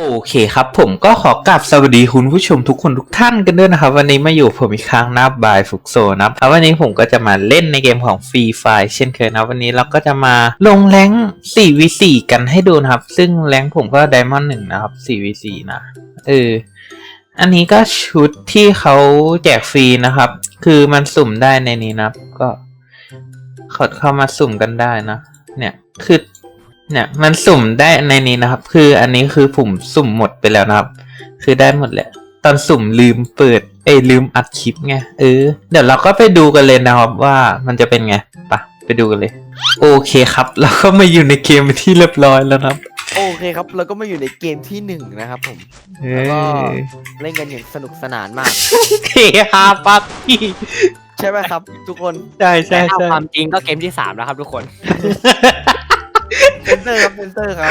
โอเคครับผมก็ขอกราบสวัสดีคุณผู้ชมทุกคนทุกท่านกันด้วยนะครับ วันนี้มาอยู่ผมอีกครั้งนะบายฟุกโซนะครับวันนี้ผมก็จะมาเล่นในเกมของฟรีไฟเช่นเคยนะวันนี้เราก็จะมาลงแรง4 v 4กันให้ดูนะครับ ซึ่งแรงผมก็ไดมอนด์หนึ่งนะครับ4 v 4นะเอออันนี้ก็ชุดที่เขาแจกฟรีนะครับ คือมันสุ่มได้ในนี้นะก็กดเข้ามาสุ่มกันได้นะ เนี่ยคือ เนี่ยมันสุ่มได้ในนี้นะครับ คืออันนี้คือผมสุ่มหมดไปแล้วนะครับ คือได้หมดแหละ ตอนสุ่มลืมเปิด เอ้ยลืมอัดคลิปไงเออเดี๋ยวเราก็ไปดูกันเลยนะครับว่ามันจะเป็นไงไปะไปดูกันเลย โอเคครับ เราก็มาอยู่ในเกมเป็นที่เรียบร้อยแล้วนะครับ โอเคครับเราก็มาอยู่ในเกมที่หนึ่งนะครับผมเอแล้วก็อเล่นกันอย่างสนุกสนานมาก เทฮาปาร์ตี้ใช่ไหมครับ ทุกคน ใช่ใช่แต่เอาใช่ความจริงก็เกมที่สามแล้วครับทุกคนเซ นเตอร์ครับเซนเตอร์ครับ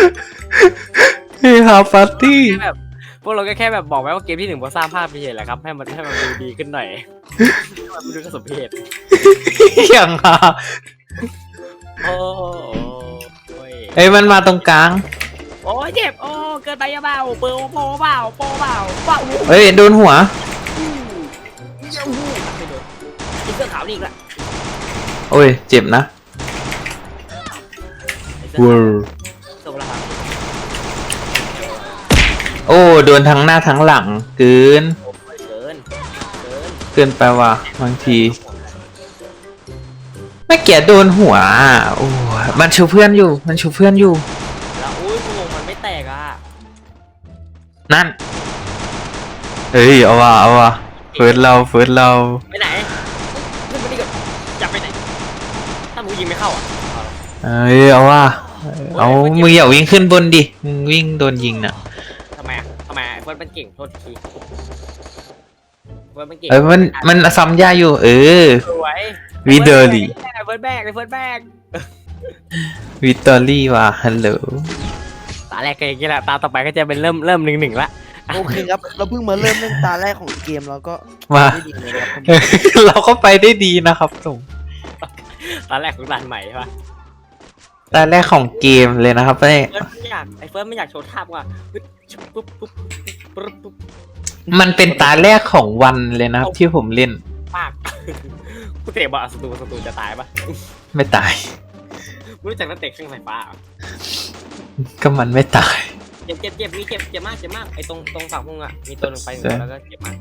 เทฮาปาร์ตี้แค่แบบพวกเราก็แค่แบบบอกไว้ว่าเกมที่หนึ่งพอสร้างภาพไปเห็นแหละครับ ให้มันให้มันดูดีขึ้นหน่อยให้มันดูกระสมเพชอย่างฮาโอ้โหโอ้ยเอ้ยมันมาตรงกลาง โอ้ยเจ็บโอ้เกินไปยังเปล่าเปิดโปเปล่าโปเปล่าเปล่าอู้เฮ้ยโดนหัวยังหูไม่โดนกินเสื้อขาวนี่อีกละโอ้ย เจ็บนะไอ้ เสื้อเวอขาวร์ส่งละครับโอ้โดนทั้งหน้าทั้งหลังเกินโอ้ยเกินเกินเกินไปว่ะบางทีไม่เกียโดนหัวอะโอ้ยมันชูเพื่อนอยู่ มันชูเพื่อนอยู่ แล้วอุ้ยพวงมันไม่แตกอะนั่นเฮ้ยเอาว่ะเอาว่ะเฟิร์สเราเฟิร์สเราไปไหนขึ้นมาดิก่อนจะไปไหนถ้ามึงยิงไม่เข้าอะ เอาเอ้ยเอาว่ะ เอามึงอย่าวิ่งขึ้นบนดิ มึงวิ่งโดนยิงน่ะทำไมอะทำไมอะไอ้เฟิร์สมันเก่งโทษทีเฟิร์สมันเก่งเอ้ยมันมันซ้ำยาอยู่ เออ สวยวิเดอร์ลีไอ้เฟิร์สแบกไอ้เฟิร์สแบกวิตอรี่ว่ะฮัลโหล ตาแรกก็อย่างนี้แหละตาต่อไปก็จะเป็นเริ่มเริ่มหนึ่งหนึ่งละโอเคครับ เราเพิ่งมาเริ่มเล่นตาแรกของเกมแล้วก็มาไม่ดีเลยนะครับเราก็ไปได้ดีนะครับส่งตาแรกของด่านใหม่ใช่ปะ ตาแรกของเกมเลยนะครับเอ้ยเฟิร์สไม่อยากไอ้เฟิร์สไม่อยากโชว์ท่าว่ะปึ๊บปุ๊บปุ๊บปุ๊บปุ๊บมันเป็นตาแรกของวันเลยนะครับที่ผมเล่น ปากกูเตะบอลศัตรูศัตรูจะตายปะไม่ตายไม่รู้จักนักเตะเครื่องไฟฟ้าเหรอก็มันไม่ตายเจ็บเจ็บเจ็บมีเจ็บเจ็บมากเจ็บมากไอ้ตรงตรงฝั่งมึงอะมีตัวหนึ่งไปหนึ่งตัวแล้วก็เจ็บมาก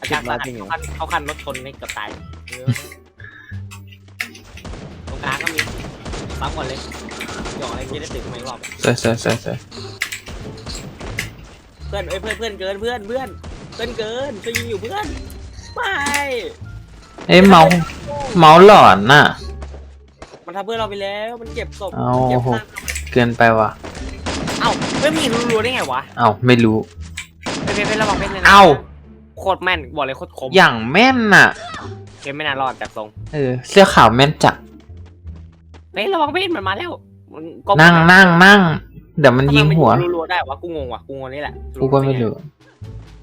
อาการสาหัสเขาคันเขาคันรถชนนี่เกือบตายเออตรงกลางก็มี ซ้ำก่อนเลยหยอกอะไรที่ได้ตื่นมาอีกรอบใช่ใช่ใช่ใช่เพื่อนเอ้ยเพื่อนเพื่อนเกินเพื่อนเพื่อนเพื่อนเกินช่วยยิงอยู่เพื่อนไม่เอ้ยเมาส์เมาส์หลอนน่ะ มันทำเพื่อนเราไปแล้วมันเก็บศพเอาเก็บโหซากเกินไปว่ะ เอ้าเพื่อนมีรัวๆได้ไงวะเอ้าไม่รู้เป็นเป็นเป็นระวังเป็นเลยนะเอ้า โคตรแม่นบอกเลยโคตรคมอย่างแม่นน่ะ เกมไม่น่ารอดจากทรงเออเสื้อขาวแม่นจัด เฮ้ยระวังเป็นมันมาแล้วมันก้มนั่งนั่งนั่งเดี๋ยวมันทำไยิงหัวรัวๆได้วะกูงงว่ะกูงงนี่แหละกูก็ไม่รู้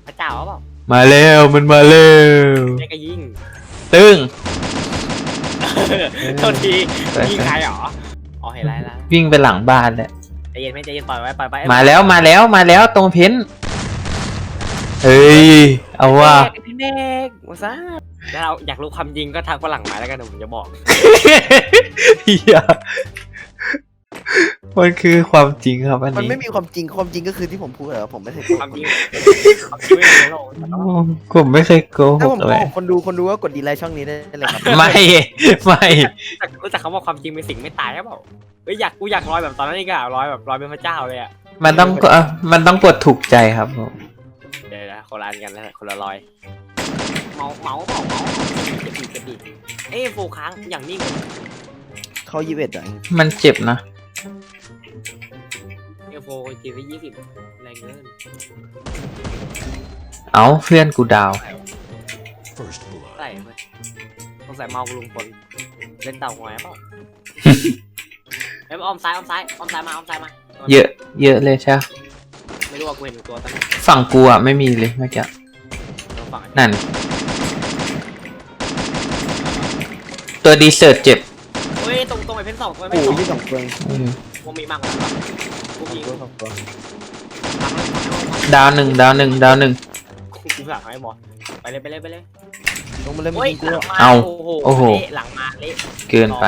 พระเจ้าเปล่ามาแล้วมันมาแล้วไม่ก็ยิงตึ้งโทษทีใช่ยิงใครเหรออ๋อเห็นแล้วเห็นแล้ววิ่งไปหลังบ้านเลยใจเย็นไม่ใจเย็นปล่อยไว้ปล่อยไปมาแล้วมาแล้วมาแล้วตรงเพ้นท์เฮ้ยเอาว่าพี่ เมกมาซะแล้วเราอยากรู้ความจริงก็ทักฝรั่งมาแล้วกันเดี๋ยวผมจะบอกเฮียมันคือความจริงครับอันมันนี้ไม่มีความจริงความจริงก็คือที่ผมพูดเหรอผมไม่เคยโกคหวามกจริงความจริงไม่มีในโลกแต่ว่าผมไม่เคยโกหถ้ากผมโกเลยหกคนดูคนดูก็กดดีไลค์ช่องนี้ได้เลยครับไม่ไม่รู้จักคำว่าความจริงเป็นสิ่งไม่ตายหรือเปล่าเฮ้ยอยากกูอยากลอยแบบตอนนั้นนี่ก็ลอยแบบลอยเป็นพระเจ้าเลยอะมันต้องกดอะมันต้องกดถูกใจครับผม เดี๋ยวนะคนละอันกันนะคนละลอยเมาเมาเมาเมาจะดีจะดีเอ้ยโฟค้างอย่างนิ่งเขายี่สิบเอ็ดอะมันเจ็บนะ เอโฟจีไปยี่สิบแรงเกินเอาเพื่อนกูดาว First blood. ใส่ไหมต้องใส่เมากูลุงพลเล่นเต่าหอยเปล่า เอ้ยออมซ้ายออมซ้ายออมซ้ายมาออมซ้ายมาเยอะ เยอะเลยใช่ปะ ไม่รู้ว่ากูเห็นตัวตอนนี้ฝั่งกูอะไม่มีเลยเมื่อกี้เราฝั่งนั่น ตัวดีเซิร์ตเจ็บเฮ้ยตรงตรงไอ้เพนสองตัวโอ้ไม่ยสองยี่สองตัวอืมกูมีมากกว่านั้นปะกูมีตัวสองตัวทำดาวหนึ่งดาวหนึ่งดาวหนึ่ง กูสั่งให้บอลไปเลยไปเลยไปเลยลงมาเลยมึโอ้ยงกูหลังมาเอาโอ้โหโอ้โห เละหลังมาเละเกินไป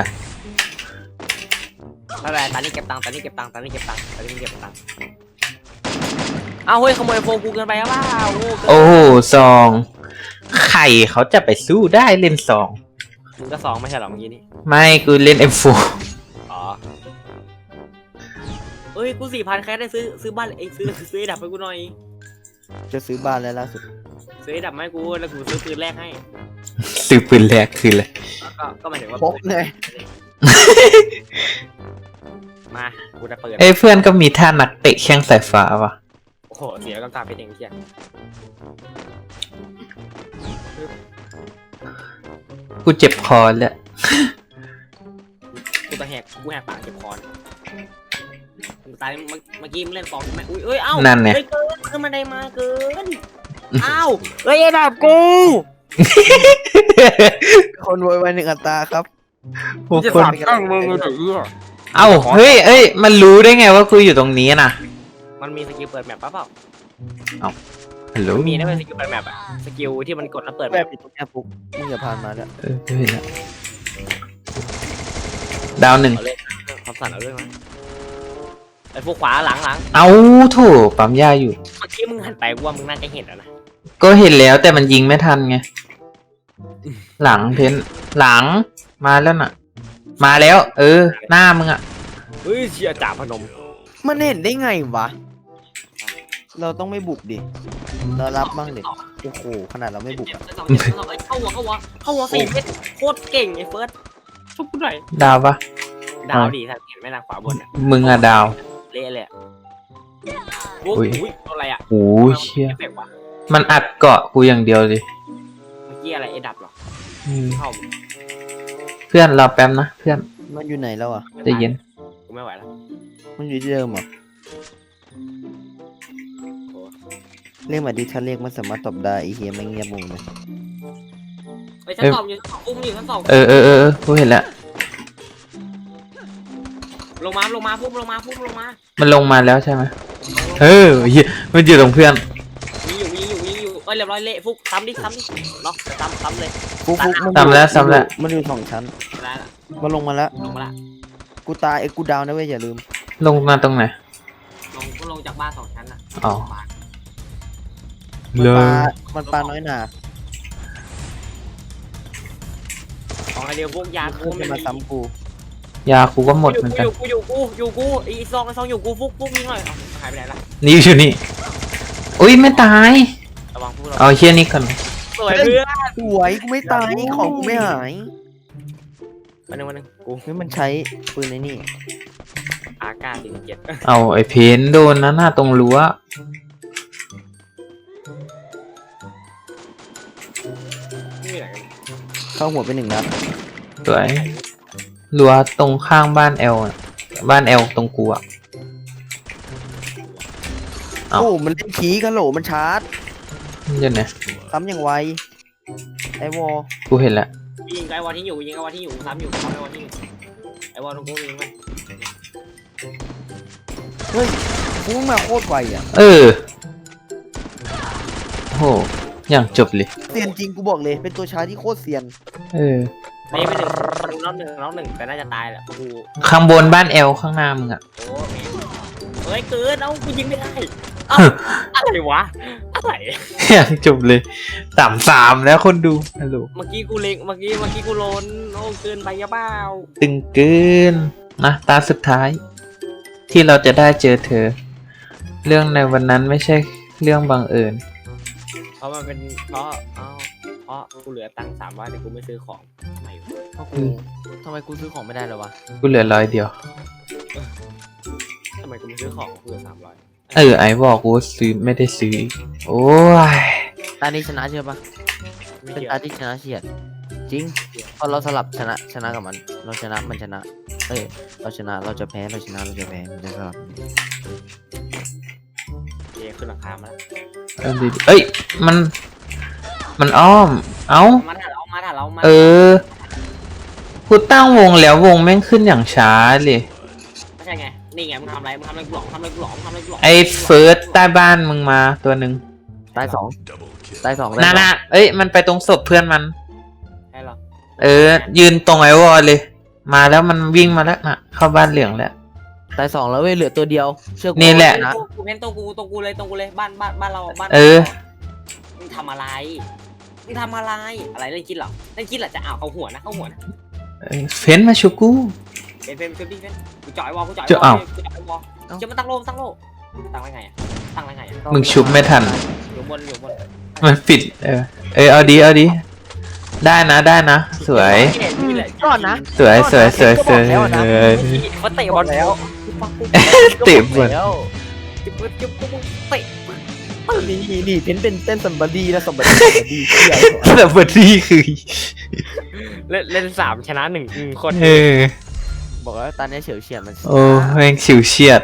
ไม่เป็นไรตอนนี้เก็บตังค์ตอนนี้เก็บตังค์ตอนนี้เก็บตังค์ตอนนี้เก็บตังค์ เอาเฮ้ยขโมยโฟมกูเกินไปหรือเปล่าโอ้โอ้โหซองไข่เขาจะไปสู้ได้เล่นซองมึงก็สองไม่ใช่เหรอเมื่อกี้นี่ไม่กูเล่น M4 อ๋อเอ้ยกูสี่พันแค่ได้ซื้อซื้อบ้านไอ้ยซื้อซื้อไอ้ดับให้กูหน่อย จะซื้อบ้านแล้วล่าสุดซื้อไอ้ดับมาให้กูแล้วกูซื้อปืนแรกให้ซื้อปืนแรกคืออะไรแล้วก็ก็หมายถึงว่าพกไงมากูจะเปิด เอ้ยเพื่อนก็มีท่านักเตะแข้งสายฟ้าว่ะ โอ้โหเสียกำตาเป็นเองเที่ยงกูเจ็บคอแล้วกูตะแหกกูแหกปากเก็บคอนตายเมื่อเมื่อกี้มึงเล่นฟองใช่ไหมอุ้ยเอ้ยเอ้านั่นไงเฮ้ยเกินขึ้นมาได้มาเกินอ้าวเฮ้ยไอ้ดับกูคนโวยวายหนึ่งอัตราครับพวกจะคนสาดตั้งมึงเลยไอ้เหี้ยเอ้าเฮ้ยเอ้ยมันรู้ได้ไงว่ากูอยู่ตรงนี้นะ มันมีสกิลเปิดแมปปะเปล่าฮัลโหลมีนะเป็นสกิลเปิดแมปอะสกิลที่มันกดแล้วเปิดแมแบบปปิดตรงนี้ปุ๊บมึงอย่าผ่านมาแล้วเออไม่เป็นไรดาวหนึ่งเอาเลยคำสั่นเอาเรื่องนะไอ้พวกขวาหลังหลังเอาโถปั๊มยาอยู่ เมื่อกี้มึงหันไปกูว่ามึงน่าจะเห็นแล้วนะก็เห็นแล้วแต่มันยิงไม่ทันไง หลังเพนหลังมาแล้วน่ะ มาแล้ว เออ หน้ามึงอะเฮ้ยเชียจ่าพนมมันเห็นได้ไงวะ เราต้องไม่บุกดิ เรารับบ้างดิ โอ้โห ขนาดเราไม่บุกเจ็บอะสองเจ็บสองเข้าหัวเข้าหัวเข้าหัวสี่เม็ดโคตรเก่งไอ้เฟิร์สชุบกูหน่อยดาวปะดาวดีถ้าเห็นไหมล่ะขวาบนอะมึงอะดาว เละเลยอะโอ้อุ้ยยอุ้ยตัวอะไรอะโอ้ยเชี่ยเอฟเฟกต์วะมันอัดเกาะกูอย่างเดียวเลยเมื่อกี้อะไรไอ้ดับเหรออืมเข้าเพื่อนรอแป๊บนะเพื่อนมันอยู่ไหนแล้วอะใจเย็นกูไม่ไหวแล้ว มันอยู่ที่เดิมเหรอโอ้ เรียกมาดิถ้าเรียกมันสามารถตอบได้ไอเฮียไม่เงียบมุงเลยไปชั้นสองอยู่ชั้นสองอุ้มอยู่ชั้นสองเออเออเออเออกูเห็นแล้ว ลงมาลงมาพุ่มลงมาพุ่มลงมามันลงมาแล้วใช่ไหมเออเหี้ยมันอยู่ตรงเพื่อนวิ่งอยู่วิ่งอยู่วิ่งอยู่เอ้ยเรียบร้อยเละฟุกซ้ำดิซ้ำดิเนาะซ้ำซ้ำเลยฟุกฟุกมันซ้ำแล้วซ้ำแล้ว มันอยู่สองชั้นได้ละมันลงมาแล้วลงมาละกูตายไอ้กูดาวนะเว้ยอย่าลืม ลงมาตรงไหนลงก็ลงจากบ้านสองชั้นอะอ๋อ บ้านมัน เลปลายมันปลาน้อยหนาของไอเดียวพวกยาเพิ่มจะมาซ้ำกูยากูก็หมดเหมือนกัน อยู่กูอยู่กูอยู่กูไอ้ซองไอ้ซองอยู่กูฟุกฟุกยิงหน่อยเอาหายไปไหนละนี่อยู่นี่อุ้ยไม่ตาย ระวังพวกเราเอาเชี่ยนี่ก่อนสวยเพื่อนสวยกูไม่ตายของกูไม่หายมาหนึ่งมาหนึ่งกูเฮ้ยมันใช้ปืนในนี่อากาศสี่เจ็ดเอาไอ้เพนโดนนะหน้าตรงรั้ว เข้าหัวไปหนึ่งนัดสวยรั้วตรงข้างบ้านแอลอะบ้านแอลตรงกูอะ เอ้า โอ้มันเล่นขี้กันโหลมันชาร์จมันอยู่ไหนซ้ำอย่างไวไอวอลกูเห็นแล้วยิงไอ้วอลที่อยู่ยิงไอ้วอลที่อยู่ซ้ำอยู่ซ้ำไอ้วอลที่อยู่ไอ้วอลตรงกูยิงมันเฮ้ยฟูงมาโคตรไวอะเออโอ้โห อย่างจบเลย เซียนจริงกูบอกเลย เป็นตัวชาร์จที่โคตรเซียนเออไอ้ไปหนึ่งน้องหนึ่งน้องหนึ่งแต่น่าจะตายแหละกูข้างบนบ้านแอลข้างหน้ามึงอะโอ้แม่งเฮ้ยเกินเอ้ากูยิงไม่ได้เอ้าอะไรวะอะไรอย่างจบเลยสามสามแล้วคนดูฮัลโหลเมื่อกี้กูเล็งเมื่อกี้เมื่อกี้กูโลนโอ้เกินไปยะเปล่าตึงเกินนะตาสุดท้าย ที่เราจะได้เจอเธอ เรื่องในวันนั้นไม่ใช่เรื่องบังเอิญ เพราะมันเป็นเพราะเอ้าเพราะกูเหลือตังค์สามร้อยแต่กูไม่ซื้อของทำไมวะเพราะกูทำไมกูซื้อของไม่ได้เลยวะกูเหลือร้อยเดียว ทำไมกูไม่ซื้อของกูเหลือสามร้อยเออไอ้บอกกูซื้อไม่ได้ซื้ออีกโอ้ยตานี้ชนะเชื่อปะไม่เป็นเกี่ยวตาที่ชนะเฉียด จริงพอเราสลับชนะชนะกับมัน เราชนะมันชนะเอ้ยเราชนะเราจะแพ้เราชนะเราจะแพ้มันจะสลับเยขึ้นราคามาแล้ว เออดีๆเอ้ย มัน มันอ้อม เอ้า มาถ้าเรามาถ้าเรามาเออกูตั้งวงแล้ววงแม่งขึ้นอย่างช้าเลยไม่ใช่ไง นี่ไง มึงทำอะไร มึงทำอะไรกูหลอกทำอะไรกูหลอกทำอะไรกูหลอกไอ้เฟิร์สใต้บ้านมึงมาตัวหนึ่งตายสอง Double kill. ตายสองน่าน่ะเอ้ย มันไปตรงศพเพื่อนมัน ใช่หรอ เออ ยืนตรงไอวอลเลย มาแล้วมันวิ่งมาแล้วน่ะ เข้าบ้านเหลืองแล้ว ตายสองแล้วเว้ยเหลือตัวเดียว เชื่อกูนี่แหละ นะกูเห็นตรงกูตรงกูเลยตรงกูเลยบ้านบ้านบ้านเราบ้านเออ มึงทำอะไรมึงทำอะไรอะไรเล่นคิดเหรอเล่นคิดเหรอจะเอาเขาหัวนะเขาหัวนะเอ้ยเฟ้นมาชูกู เป็นเป็นเป็นเป็นกูจ่อยวอลกูจ่อยจะวอเอาลกูจ่อยวอลจะมาตั้งโลตั้งโลตั้งไว้ไงอะตั้งไว้ไงอะมึงชุบไม่ทัน อยู่บนอยู่บนมันปิด เออ เออเอาดีเอาดี ได้นะได้นะ สวยนี่แหละก่อนนะ สวยสวยสวยสวยก็บอกแล้วนะเขาเตะบอลแล้ว เตะบอลแล้วจุ๊บจุ๊บจุ๊บเตะนี่นี่นี่เป็นเป็นเต้นสัมบัดีนะสัมบัดีสัมบัดีเที่ยวแต่บทที่คือเล่นเล่นสามชนะหนึ่งอืมคนเออบอกว่าตอนนี้เฉียวเฉียดมันโอ้แม่งฉิวเฉียด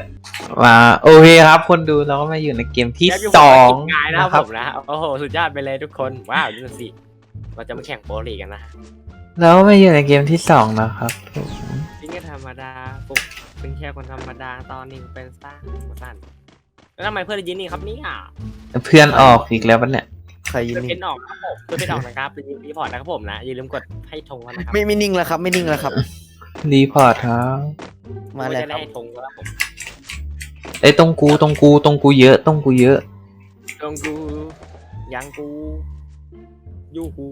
มาโอเคครับ คนดูเราก็มาอยู่ในเกมที่สองนงายนะนะคครัรับบผมนะโอ้โหสุดยอดไปเลยทุกคนว้าวดูสิเราจะมาแข่งโปรลีกกันนะเราก็มาอยู่ในเกมที่สองนะครับผม นี่ก็ธรรมดาปุ๊บ เป็นแค่คนธรรมดาตอนนี้เป็นสตาร์มาสั้นแล้วทำไมเพื่อนยินนี่ครับเนี่ยเพื่อนออกอีกแล้วปะเนี่ยใครยินเพื่อนนิ่เป็นงออกครับผมเพื่อนเป็นออกนะครับเป็นรีพอร์ตนะครับผมนะอย่าลืมกดให้ธงแล้วนะครับไม่ไม่นิ่งแล้วครับ ไม่นิ่งแล้วครับรีพอร์ตครับมาเพื่แล้อวจะคได้รับให้ธงแล้วผมไอ้ยตรงกูตรงกูตรงกูเยอะตรงกูเยอะธงกูยังกูยูกู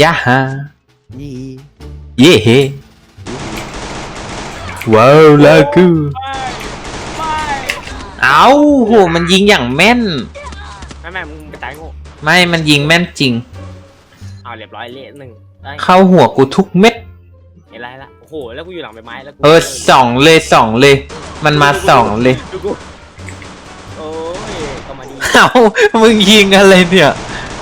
ยะฮะนี่เย่เฮ ว้าวลากูไม่เอาโหมันยิงอย่างแม่น ไม่ไม่มึงไปตายโง่ไม่มันยิงแม่นจริง เอาเรียบร้อยเละหนึ่งได้เข้าหัวกูทุกเม็ด เห็นไรละโอ้โหแล้วกูอยู่หลังใบไม้แล้วกูเออสองเลยสองเลย มันมาสองเลย ดูกูโอ้ยก็มาดีเอามึงยิงอะไรเนี่ย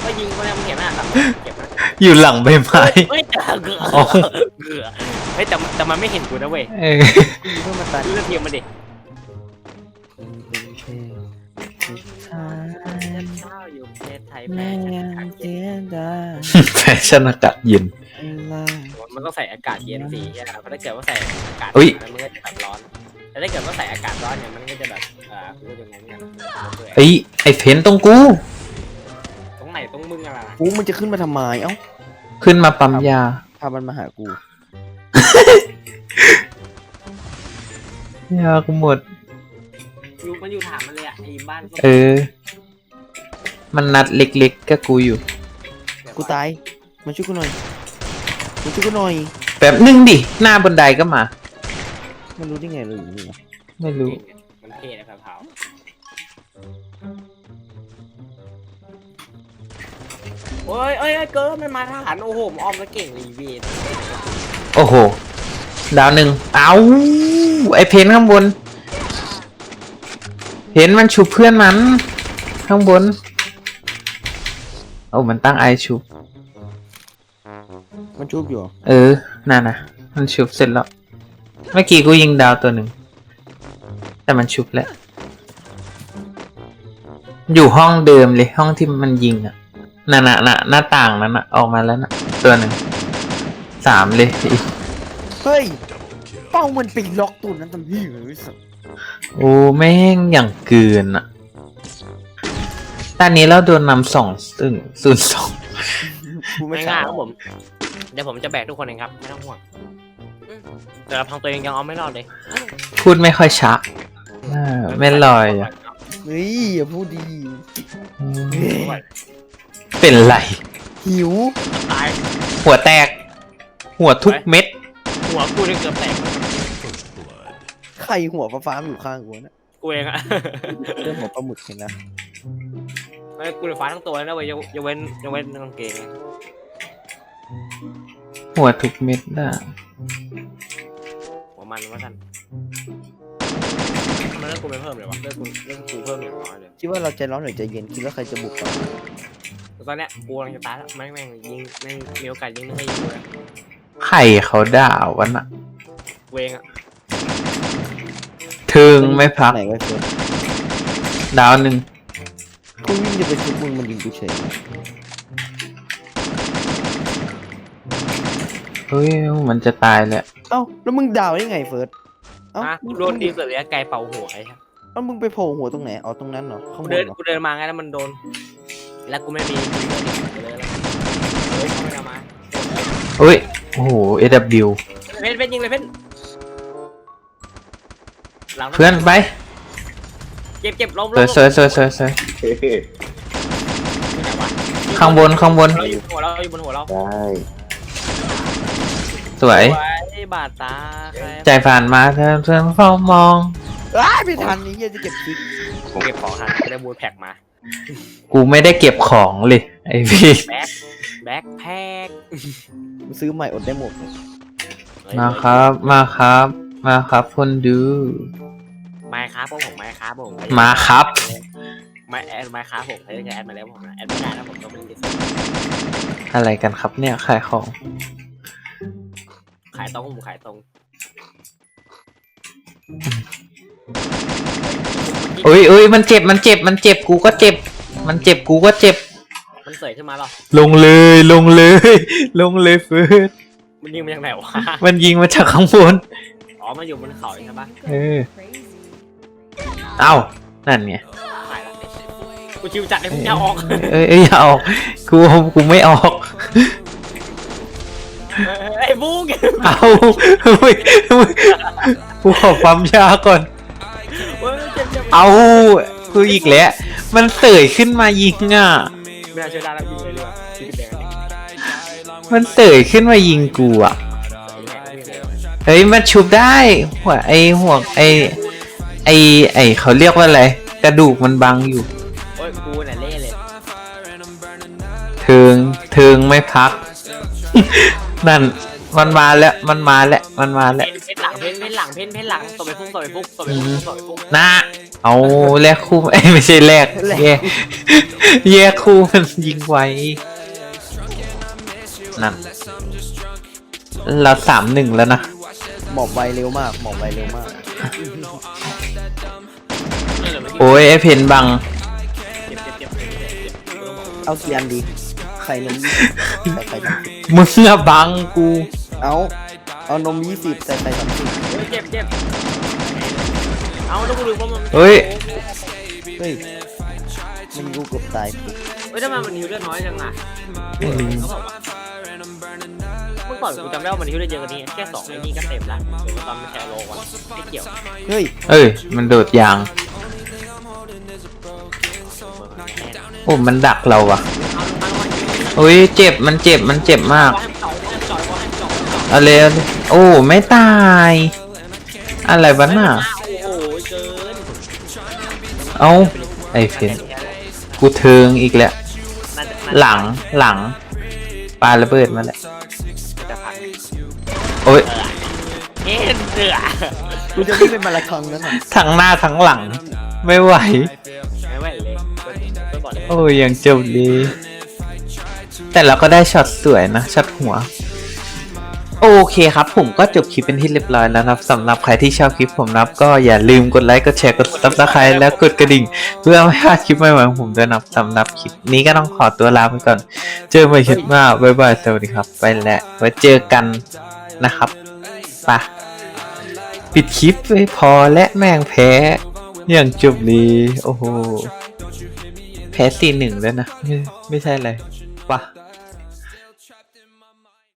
ก็ยิงก็ยังเห็นหน้าตัดเก็บนะอยู่หลังใบไม้ เฮ้ยแต่เกลืออ๋อเกลือ เฮ้ยแต่มันแต่มันไม่เห็นกูนะเว้ยเออเพื่อมาตัดดูเรื่องเทียมมาดิเช้าอยู่ประเทศไทยแม่แม่ฉันงอากาศเจเย็นนดาแฟชั่นอากาศเย็น มันต้องใส่อากาศเย็นสิใช่ไหมเพราะถ้าเกิดว่าใส่อากาศอุ๊ยมันก็จะแบบร้อนแต่ถ้าเกิดว่าใส่อากาศร้อนเนี่ยมันก็จะแบบเอ่อกูจะงงกันไอ้ยไอ้เพนตรงกู ตรงไหนตรงมึงอะไรกูมันจะขึ้นมาทำไมเอ้าขึ้นมาปั๊มยาพามันมาหากู ยากูหมดอยู่มันอยู่ถามมันเลยอะไอ้บ้านเออ มันนัดเล็กๆกับกูอยู่ กูตาย มาช่วยกูหน่อย มาช่วยกูหน่อยแบบนึงดิ หน้าบนไดก็มา มันรู้ได้ไงเราอยู่นี่วะไม่รู้ มันเท่นะเผาโอ้ยเอ้ยเอ้ยเกิร์ลมันมาทหารโอ้โหมันออมแล้วเก่งรีเวน โอ้โห ดาวหนึ่งเอาไอเพนข้างบนเห็นมันชุบเพื่อนมัน ข้างบน โอ้มันตั้งไอชุบ มันชุบอยู่เหรอเออนั่นนะมันชุบเสร็จแล้ว เมื่อกี้กูยิงดาวตัวหนึ่ง แต่มันชุบแล้ว อยู่ห้องเดิมเลยห้องที่มันยิงอะนั่นน่ะน่ะหน้าต่างนั้นน่ะออกมาแล้วน่ะตัวหนึ่ง สามเลยอีกเฮ้ย เป้ามันไปล็อกตูนนั้นทำที่หรือสักโอ้แม่งอย่างเกินอะตอนนี้เราโดนนำสองซึ่งศูนย์สองกูไม่ไม่ใช่ง่ายครับผม เดี๋ยวผมจะแบกทุกคนเองครับ ไม่ต้องห่วงอืมแต่เราพังตัวเองยังเอาไม่รอดเลยพูดไม่ค่อยชักอ่าไม่ลอยอะเฮ้ยอย่าพูดดีอืมเป็นไร หิว ตายหัวแตก หัวทุกเม็ด หัวกูนี่เกือบแตก First blood. ไข่หัวฟ้าๆมันอยู่ข้างกูนะกูเองอะเรื่องหัวปลาหมึกเห็นนะไม่กูเลยฟ้าทั้งตัวเลยนะเว้ยยกยกเว้นยกเว้นกางเกงไงหัวทุกเม็ดน่ะหัวมันว่าท่านมันเลือกกูไม่เพิ่มเลยวะเลือกกูเลือกกูเพิ่มอย่างน้อยเลยคิดว่าเราใจร้อนหรือใจเย็นคิดว่าใครจะบุกก่อนแต่ตอนเนี้ยกูกำลังจะตายแล้วแม่งแม่งยิงแม่งมีโอกาสยิงไม่ให้ยิงเลย ไข่เขาด่าวันน่ะกูเองอะถึงไม่พัก ไหนไว้เฟิร์สดาวหนึ่งกูวิ่งจะไปชุบมึงมันยิงกูเฉยเฮ้ย มันจะตายแล้วเอ้าแล้วมึงดาวได้ไงเฟิร์สเอ้านะกูโดนตีเสือระยะไกลเป่าหัวไอ้ครับเอ้ามึงไปโผล่หัวตรงไหนอ๋อตรงนั้นเหรอข้างกูบเดินนเหรอกูเดินมาไงแล้วมันโดน แล้วกูไม่มีกูเลยแล้วเฮ้ยเขาไม่เอามาอุ้ย โอ้โห AW เพ่นเพ่นยิงเลยเพ่นหลังเพื่อนไปเจ็บเจ็บล้มสล้วยมสวยสวยสวยสวยข้างบนข้างบน เราอยู่บนหัวเราอยู่บนหัวเราได้สวย ไอ้บาดตาใครใจผ่านมาเพื่อนเพื่อนเฝ้ามอง อ้ายไม่ทันนี่เหี้ยจะเก็บคลิกกูเก็บของทันไม่ได้บูทแพ็กมา กูไม่ได้เก็บของเลยไอพี่แบ็คแบ็คแพ็คกู ซื้อใหม่อดได้หมดเลยมาครับ มาครับ มาครับ คนดู มาครับผมผมมาครับผมมาครับ มาแอดมาครับผมใช้แอดมาแล้วผมนะแอดไม่ได้นะผมต้องไม่ได้ซื้ออะไรกันครับเนี่ยขายของ ขายตรงผมขายตรงอุ้ยอุ้ยมันเจ็บมันเจ็บมันเจ็บกูก็เจ็บ มันเจ็บกูก็เจ็บ มันเสยขึ้นมาหรอลงเลยลงเลย ลงเลยเฟิร์สมันยิงมาจากไหนวะ มันยิงมาจากข้างบน อ๋อ มันอยู่บนเขาใช่ปะเออ เอ้า นั่นไงขายละกูชิวจัดไอ้พวกเนี้ยออกเอ้ยเอ้ยอย่าออกกูกูไม่ออก ไอ้บู๊กเอาเฮ้ยเฮ้ยกูขอความยาก่อนเว้ยเจ็บเจ็บเอากูอีกแล้ว มันเสยขึ้นมายิงอะ ไม่น่าเชื่อได้แล้วยิงเลยดีกว่าชีวิตแดงอันนี้มันเสยขึ้นมายิงกูอะ เฮ้ยมันชุบได้ หัวไอหัวไอไอไอเขาเรียกว่าอะไร กระดูกมันบังอยู่โอ้ยกูน่ะเล่เลยเทิงเทิงไม่พัก นั่นมันมาแล้วมันมาแล้วมันมาแล้วเพ่นเพ่นหลังเพ่นเพ่นหลังเพ่นเพ่นหลังตบไปพุ่งตบไปพุ่งตบไปพุ่งตบไปพุ่ง นะ เอาแลกคู่เอ้ยไม่ใช่แลกแยกแยกคู่มันยิงไว้นั่นเราสามหนึ่งแล้วนะหมอบไวเร็วมากหมอบไวเร็วมากโอ้ยไอเพนบังเจ็บเจ็บเจ็บเจ็บเจ็บเจ็บเอากี่อันดีไข่นมยี่สิบใส่ไข่สามสิบมึงอะบังกู เอาเอานมยี่สิบใส่ไข่สามสิบเฮ้ยเจ็บเจ็บ เอาแล้วกูลืมว่ามันเฮ้ย เฮ้ยมันกูเกือบตายเฮ้ยทำไมมันหิวเลือดน้อยจังอะไม่รู้เขาบอกว่าเมื่อก่อนกูจำได้ว่ามันหิวได้เยอะกว่านี้แค่สองไอ้นี่ก็เต็มละหรือว่าตอนมันแชร์โลกวะไม่เกี่ยวเฮ้ยเอ้ย มันโดดยาง โอ้ มันดักเราอะเอาลงมาลงมาโอ้ยเจ็บ มันเจ็บ มันเจ็บมากขอให้มันจ่อยขอให้มันจ่อยขอให้มันจ่อยเอาเลยเอาเลยโอ้ ไม่ตาย อะไรวะน่ะโอ้โหเกิน เอาไอเพนกูเทิงอีกแล้วน่าจะหลังหลังปาระเบิดมาแล้วจะพังโอ้ยเอ็นเสือกูจะวิ่งเป็นมาราธอนแล้วน่ะทั้งหน้าทั้งหลัง ไม่ไหว ไม่ไหวเลยก็บอกเลย โอ้ยยังเจ็บดี แต่เราก็ได้ช็อตสวยนะช็อตหัว โอเคครับผมก็จบคลิปเป็นที่เรียบร้อยแล้วนะครับสำหรับใครที่ชอบคลิปผมนะครับก็อย่าลืมกดไลค์กดแชร์กดซับสไครต์แล้วกดกระดิ่ง เพื่อไม่พลาดคลิปใหม่ๆของผมด้วยนะครับสำหรับคลิปนี้ก็ต้องขอตัวลาไปก่อน เจอกันใหม่คลิปหน้าบ๊ายบายสวัสดีครับ ไปแล้วไว้เจอกันนะครับไปะปิดคลิปไปพอและแม่งแพ้ อย่างจบดีโอ้โหแพ้สี่หนึ่งแล้วนะ ไม่ไม่ใช่อะไรปะ